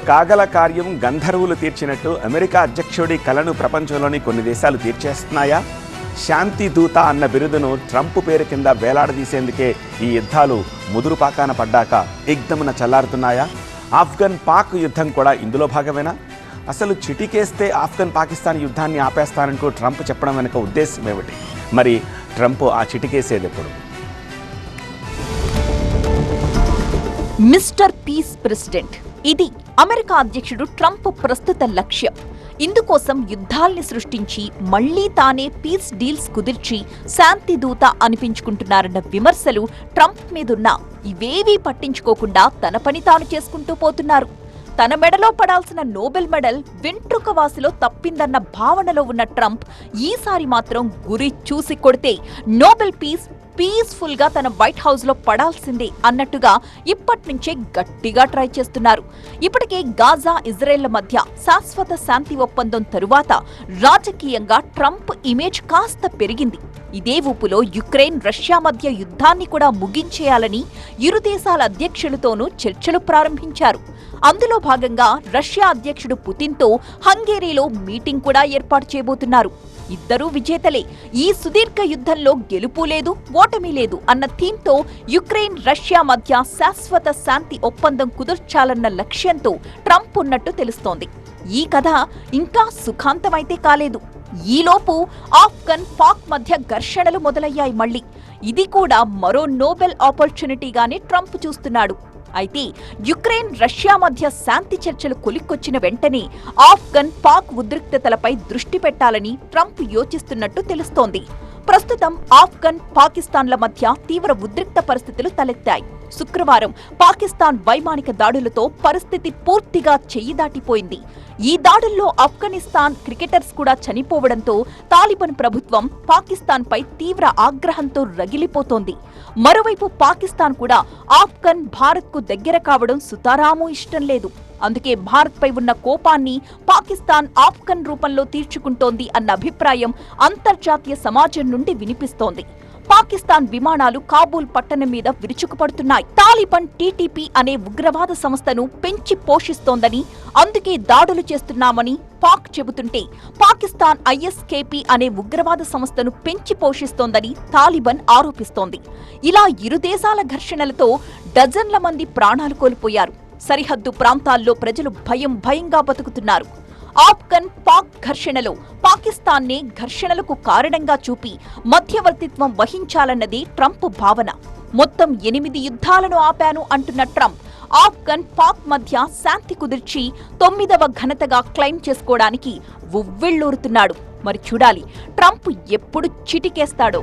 కాగల కార్యం గంధర్వులు తీర్చినట్టు అమెరికా అధ్యక్షుడి కలను ప్రపంచంలోని కొన్ని దేశాలు తీర్చేస్తున్నాయా? శాంతి దూత అన్న బిరుదును ట్రంప్ పేరు కింద వేలాడదీసేందుకే ఈ యుద్ధాలు ముదురు పాకాన పడ్డాక ఎగ్దమున చల్లారుతున్నాయా? ఆఫ్ఘన్ పాక్ యుద్ధం కూడా ఇందులో భాగమేనా? అసలు చిటికేస్తే ఆఫ్ఘన్ పాకిస్తాన్ యుద్ధాన్ని ఆపేస్తానంటూ ట్రంప్ చెప్పడం వెనుక ఉద్దేశం ఏమిటి? మరి ట్రంప్ ఆ చిటికేసేది ఎప్పుడు? మిస్టర్ పీస్ ప్రెసిడెంట్ ఇది అమెరికా అధ్యక్షుడు ట్రంప్ ప్రస్తుత లక్ష్యం. ఇందుకోసం యుద్ధాల్ని సృష్టించి మళ్ళీ తానే పీస్ డీల్స్ కుదిర్చి శాంతి దూత అనిపించుకుంటున్నారన్న విమర్శలు ట్రంప్ మీదున్నా ఇవేవీ పట్టించుకోకుండా తన పని తాను చేసుకుంటూ పోతున్నారు. తన మెడలో పడాల్సిన నోబెల్ మెడల్ వెంట్రుక వాసిలో తప్పిందన్న భావనలో ఉన్న ట్రంప్ ఈసారి మాత్రం గురి చూసి కొడితే నోబెల్ పీస్ పీస్ఫుల్గా తన వైట్ హౌస్లో పడాల్సిందే అన్నట్టుగా ఇప్పటి నుంచే గట్టిగా ట్రై చేస్తున్నారు. ఇప్పటికే గాజా ఇజ్రాయెళ్ళ మధ్య శాశ్వత శాంతి ఒప్పందం తరువాత రాజకీయంగా ట్రంప్ ఇమేజ్ కాస్త పెరిగింది. ఇదే ఊపులో యుక్రెయిన్ రష్యా మధ్య యుద్ధాన్ని కూడా ముగించేయాలని ఇరు దేశాల అధ్యక్షులతోనూ చర్చలు ప్రారంభించారు. అందులో భాగంగా రష్యా అధ్యక్షుడు పుతిన్తో హంగేరీలో మీటింగ్ కూడా ఏర్పాటు చేయబోతున్నారు. ఇద్దరూ విజేతలే. ఈ సుదీర్ఘ యుద్ధంలో గెలుపు లేదు. ఓటమి లేదు అన్న థీమ్తో యుక్రెయిన్ రష్యా మధ్య శాశ్వత శాంతి ఒప్పందం కుదర్చాలన్న లక్ష్యంతో ట్రంప్ ఉన్నట్టు తెలుస్తోంది. ఈ కథ ఇంకా సుఖాంతమైతే కాలేదు. ఈలోపు ఆఫ్ఘన్ పాక్ మధ్య ఘర్షణలు మొదలయ్యాయి మళ్ళీ. ఇది కూడా మరో నోబెల్ ఆపర్చునిటీగానే ట్రంప్ చూస్తున్నాడు. అయితే యుక్రెయిన్ రష్యా మధ్య శాంతి చర్చలు కొలిక్కొచ్చిన వెంటనే ఆఫ్ఘన్ పాక్ ఉద్రిక్తతలపై దృష్టి పెట్టాలని ట్రంప్ యోచిస్తున్నట్టు తెలుస్తోంది. ప్రస్తుతం ఆఫ్ఘన్ పాకిస్తాన్ల మధ్య తీవ్ర ఉద్రిక్త పరిస్థితులు తలెత్తాయి. శుక్రవారం పాకిస్తాన్ వైమానిక దాడులతో పరిస్థితి పూర్తిగా చెయ్యి దాటిపోయింది. ఈ దాడుల్లో ఆఫ్ఘనిస్తాన్ క్రికెటర్స్ కూడా చనిపోవడంతో తాలిబాన్ ప్రభుత్వం పాకిస్తాన్పై తీవ్ర ఆగ్రహంతో రగిలిపోతోంది. మరోవైపు పాకిస్తాన్ కూడా ఆఫ్ఘన్ భారత్కు దగ్గర కావడం సుతారాము ఇష్టం లేదు. అందుకే భారత్పై ఉన్న కోపాన్ని పాకిస్తాన్ ఆఫ్ఘన్ రూపంలో తీర్చుకుంటోంది అన్న అభిప్రాయం అంతర్జాతీయ సమాజం నుండి వినిపిస్తోంది. పాకిస్తాన్ విమానాలు కాబూల్ పట్టణం మీద విరుచుకుపడుతున్నాయి. తాలిబాన్ టీటీపీ అనే ఉగ్రవాద సంస్థను పెంచి పోషిస్తోందని అందుకే దాడులు చేస్తున్నామని పాక్ చెబుతుంటే పాకిస్తాన్ ఐఎస్కేపీ అనే ఉగ్రవాద సంస్థను పెంచి పోషిస్తోందని తాలిబాన్ ఆరోపిస్తోంది. ఇలా ఇరు దేశాల ఘర్షణలతో డజన్ల మంది ప్రాణాలు కోల్పోయారు. సరిహద్దు ప్రాంతాల్లో ప్రజలు భయం భయంగా బతుకుతున్నారు. ఆఫ్ఘన్ పాక్ ఘర్షణలో పాకిస్తాన్నే ఘర్షణలకు కారణంగా చూపి మధ్యవర్తిత్వం వహించాలన్నది ట్రంప్ భావన. మొత్తం ఎనిమిది యుద్ధాలను ఆపాను అంటున్న ట్రంప్ ఆఫ్ఘన్ పాక్ మధ్య శాంతి కుదిర్చి తొమ్మిదవ ఘనతగా క్లెయిమ్ చేసుకోవడానికి ఉవ్విళ్ళూరుతున్నాడు. మరి చూడాలి ట్రంప్ ఎప్పుడు చిటికేస్తాడో.